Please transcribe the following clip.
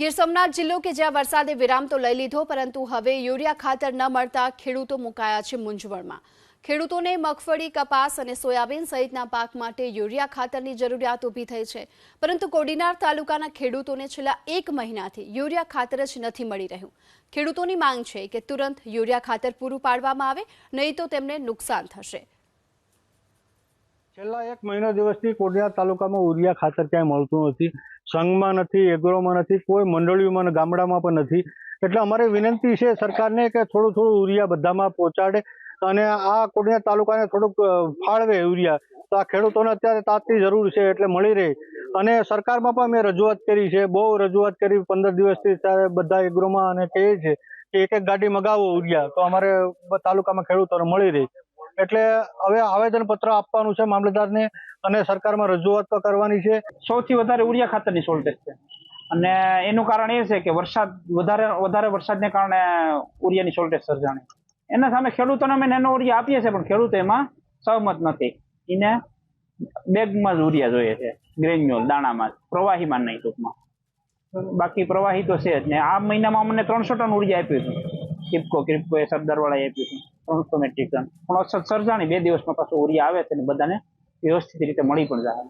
ગીર સોમનાથ જિલ્લો કે જ્યાં વરસાદે વિરામ તો લઈ લીધો, પરંતુ હવે યુરિયા ખાતર ન મળતા ખેડૂતો મુકાયા છે મૂંઝવણમાં. ખેડૂતોને મગફળી, કપાસ અને સોયાબીન સહિતના પાક માટે યુરિયા ખાતરની જરૂરિયાત ઊભી થઈ છે. પરંતુ કોડીનાર તાલુકાના ખેડૂતોને છેલ્લા એક મહિનાથી યુરિયા ખાતર જ નથી મળી રહ્યું. ખેડૂતોની માંગ છે કે તુરંત યુરિયા ખાતર પૂરું પાડવામાં આવે, નહીં તો તેમને નુકસાન થશે. છેલ્લા એક મહિના દિવસથી કોડિયા તાલુકામાં ઉરિયા ખાતર ક્યાંય મળતું નથી, સંઘમાં નથી, એગ્રોમાં નથી, કોઈ મંડળીઓમાં ગામડામાં પણ નથી. એટલે અમારે વિનંતી છે સરકારને કે થોડું થોડું ઉરિયા બધામાં પહોંચાડે અને આ કોડિયા તાલુકાને થોડુંક ફાળવે યુરિયા તો આ ખેડૂતોને અત્યારે તાતની જરૂર છે એટલે મળી રહે. અને સરકારમાં પણ મેં રજૂઆત કરી છે, બહુ રજૂઆત કરી પંદર દિવસથી ત્યારે બધા એગ્રોમાં અને કહે છે કે એક એક ગાડી મગાવો ઉરિયા. તો અમારે તાલુકામાં ખેડૂતોને મળી રહે. એટલે હવે આવેદન પત્ર આપવાનું છે મામલતદારને અને સરકારમાં રજૂઆત પણ કરવાની છે. સૌથી વધારે ઉરિયા ખાતરની શોર્ટેજ છે. અને એનું કારણ એ છે કે વરસાદ વધારે વધારે વરસાદને કારણે ઉરિયાની શોર્ટેજ સર્જાણી. એના સામે ખેડૂતોને અમે નેનો ઉરિયા આપીએ છીએ, પણ ખેડૂતો એમાં સહમત નથી. એને બેગમાં જ ઉરિયા જોઈએ છે ગ્રેન્યુઅલ દાણામાં, પ્રવાહીમાં નહીં ટૂંકમાં. બાકી પ્રવાહી તો છે જ ને. આ મહિનામાં અમને ત્રણસો ટન ઉરિયા આપ્યું હતું. કિપકો કિપકો એ સરદારવાળાએ આપ્યું હતું. ત્રણસો મેટ્રિક ટન. પણ અસર સર્જાણી બે દિવસમાં પાછું ઉરિયા આવે છે ને બધાને વ્યવસ્થિત રીતે મળી પણ જાય.